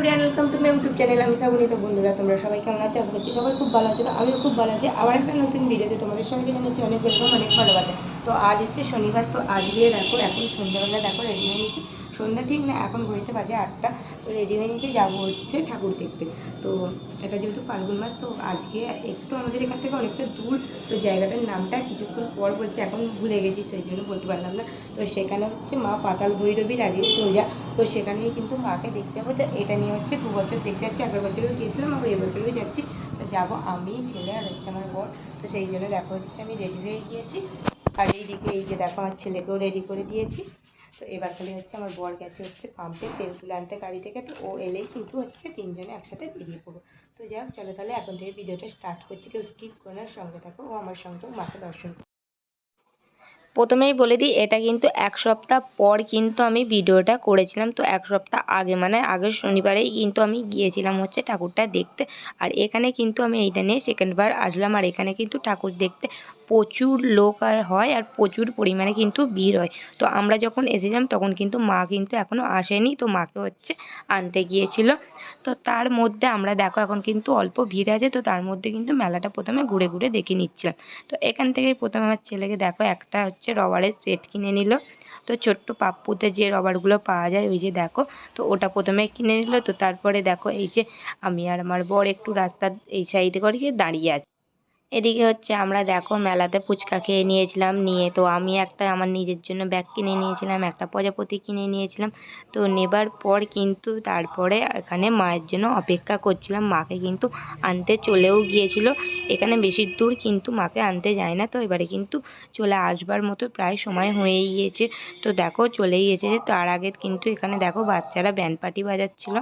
Two my YouTube channel আমি তো বন্ধুরা, তোমরা সবাই কেমন আছো? আশা করছি সবাই খুব ভালো আছে। আমিও খুব ভালো আছি। আবার একটা নতুন ভিডিওতে তোমাদের সবাইকে জানাচ্ছি অনেক ওয়েলকাম অনেক ভালোবাসা। তো আজ হচ্ছে শনিবার, তো আজকে দেখো, এখন সন্ধ্যাবেলা দেখো রেডি হয়ে নিয়েছি। সন্ধ্যা ঠিক না, এখন ঘড়িতে বাজে আটটা, তো রেডি হয়ে নিয়েছি যাব হচ্ছে ঠাকুর দেখতে। তো এটা যেহেতু ফাল্গুন মাস, তো আজকে একটু আমাদের এখান থেকে অনেকটা দূর, তো জায়গাটার নামটা কিছুক্ষণ পর বলছি, এখন ভুলে গেছি, সেই জন্য বলতে পারলাম না। তো সেখানে হচ্ছে মা পাতাল ভৈরবীর আগে সোজা, তো সেখানেই কিন্তু মাকে দেখতে যাব। তো এটা নিয়ে হচ্ছে দু বছর দেখতে যাচ্ছি, আগের বছরেও গিয়েছিলাম, আবার এবছরেও যাচ্ছি। তো যাব আমি, ছেলে আর হচ্ছে আমার বর, তো সেই জন্য দেখো হচ্ছে আমি রেডি হয়ে গিয়েছি। আর এইদিকে এই যে দেখো আমার ছেলেকেও রেডি করে দিয়েছি। তো এবার খালি হচ্ছে আমার বর গেছে হচ্ছে পাম্পে তেল তুলে আনতে গাড়ি থেকে, তো ও এলেই কিন্তু হচ্ছে তিনজনে একসাথে বেরিয়ে পড়ব তো যাই হোক, চলো তাহলে এখন থেকে ভিডিওটা স্টার্ট করছি, কেউ স্কিপ করে সঙ্গে থাকো, ও আমার সঙ্গে মাকে দর্শন। প্রথমেই বলে দিই, এটা কিন্তু এক সপ্তাহ পর কিন্তু আমি ভিডিওটা করেছিলাম, তো এক সপ্তাহ আগে মানে আগের শনিবারেই কিন্তু আমি গিয়েছিলাম হচ্ছে ঠাকুরটা দেখতে, আর এখানে কিন্তু আমি এইটা নিয়ে সেকেন্ডবার আসলাম, আর এখানে কিন্তু ঠাকুর দেখতে প্রচুর লোক হয় আর প্রচুর পরিমাণে কিন্তু ভিড় হয়। তো আমরা যখন এসেছিলাম তখন কিন্তু মা কিন্তু এখনও আসেনি। তো মাকে হচ্ছে আনতে গিয়েছিল। তো তার মধ্যে আমরা দেখো এখন কিন্তু অল্প ভিড় আছে। তো তার মধ্যে কিন্তু মেলাটা প্রথমে ঘুরে ঘুরে দেখে নিচ্ছিলাম। তো এখান থেকেই প্রথমে আমার ছেলেকে দেখো একটা হচ্ছে রবারের সেট কিনে নিল। তো ছোট্ট পাপ্পুতে যে রবারগুলো পাওয়া যায়, ওই যে দেখো। তো ওটা প্রথমে কিনে নিল। তো তারপরে দেখো এই যে আমি আর আমার বর একটু রাস্তার এই সাইডে করে দাঁড়িয়ে আছি। এদিকে হচ্ছে আমরা দেখো মেলাতে ফুচকা খেয়ে নিয়েছিলাম, নিয়ে তো আমি একটা আমার নিজের জন্য ব্যাগ কিনে নিয়েছিলাম, একটা প্রজাপতি কিনে নিয়েছিলাম। তো নেবার পর কিন্তু তারপরে এখানে মায়ের জন্য অপেক্ষা করছিলাম, মাকে কিন্তু আনতে চলেও গিয়েছিল। এখানে বেশি দূর কিন্তু মাকে আনতে যায় না, তো এবারে কিন্তু চলে আসবার মতো প্রায় সময় হয়েই গিয়েছে। তো দেখো চলেই এসেছে তার আগে কিন্তু এখানে দেখো বাচ্চারা ব্যান্ড পার্টি বাজাচ্ছিল।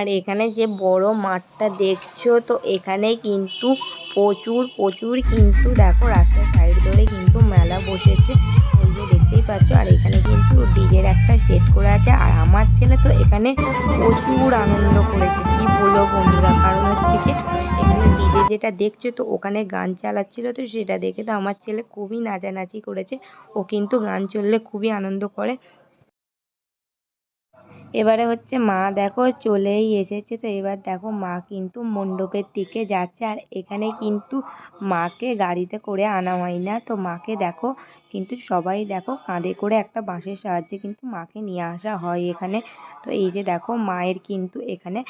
আর এখানে যে বড় মাঠটা দেখছ, তো এখানে কিন্তু প্রচুর প্রচুর কিন্তু দেখো রাস্তার সাইড ধরে কিন্তু মেলা বসেছে। ওই যে দেখতেই পাচ্ছ, আর এখানে কিন্তু ডিজের একটা সেট করে আছে। আর আমার ছেলে তো এখানে প্রচুর আনন্দ করেছে, কি বলব বন্ধুরা? কারণ হচ্ছে কি, এখানে ডিজে যেটা দেখছ, তো ওখানে গান চালাচ্ছিল, তো সেটা দেখে তো আমার ছেলে খুবই নাচানাচি করেছে। ও কিন্তু গান চললে খুবই আনন্দ করে। এবারে হচ্ছে মা দেখো চলেই এসেছে, তো এবার দেখো মা কিন্তু মণ্ডপের দিকে যাচ্ছে। আর এখানে কিন্তু মাকে গাড়িতে করে আনা হয় না তো মাকে দেখো কিন্তু সবাই দেখো কাঁধে করে একটা বাঁশের সাহায্যে কিন্তু মাকে নিয়ে আসা হয় এখানে। তো এই যে দেখো মায়ের কিন্তু এখানে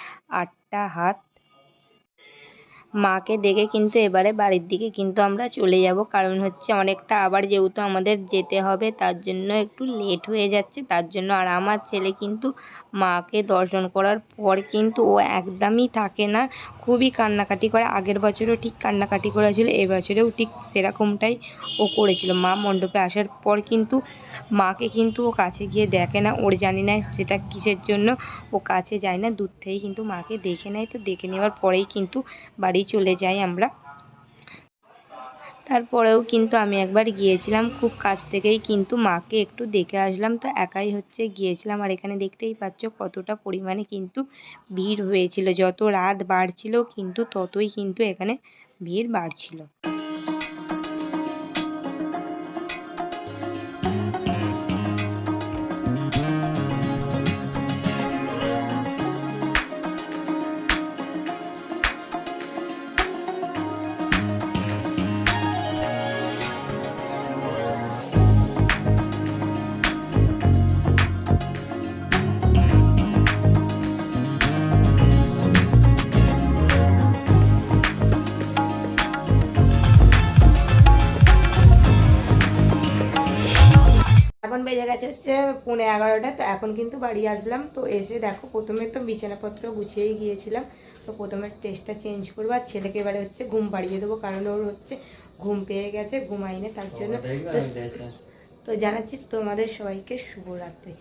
আটটা হাত মাকে দেখে কিন্তু এবারে বাড়ির দিকে কিন্তু আমরা চলে যাব। কারণ হচ্ছে অনেকটা আবার যেহেতু আমাদের যেতে হবে, তার জন্য একটু লেট হয়ে যাচ্ছে। তার জন্য আর আমার ছেলে কিন্তু মাকে দর্শন করার পর কিন্তু ও একদমই থাকে না। খুবই কান্নাকাটি করে। আগের বছরও ঠিক কান্নাকাটি করেছিল, এবছরেও ঠিক সেরকমটাই ও করেছিল। মা মণ্ডপে আসার পর কিন্তু মাকে কিন্তু ও কাছে গিয়ে দেখে না। ওর জানি না সেটা কিসের জন্য। ও কাছে যায় না, দূর থেকেই কিন্তু মাকে দেখে নেয়। তো দেখে নেওয়ার পরেই কিন্তু বাড়ি চলে যাই আমরা। তারপরেও কিন্তু আমি একবার গিয়েছিলাম, খুব কাছ থেকেই কিন্তু মাকে একটু দেখে আসলাম। তো একাই হচ্ছে গিয়েছিলাম আর এখানে দেখতেই পাচ্ছ কতটা পরিমাণে কিন্তু ভিড় হয়েছিল। যত রাত বাড়ছিল কিন্তু ততই কিন্তু এখানে ভিড় বাড়ছিল। এখন বেজে গেছে হচ্ছে পৌনে এগারোটা তো এখন কিন্তু বাড়ি আসলাম। তো এসে দেখো প্রথমে তো বিছানাপত্র গুছিয়েই গিয়েছিলাম। তো প্রথমে টেস্টটা চেঞ্জ করব আর ছেলেকে এবারে হচ্ছে ঘুম পাড়িয়ে দেবো কারণ ওর হচ্ছে ঘুম পেয়ে গেছে ঘুমাইনে তার জন্য তো তো জানাচ্ছি তোমাদের সবাইকে শুভরাত্রি।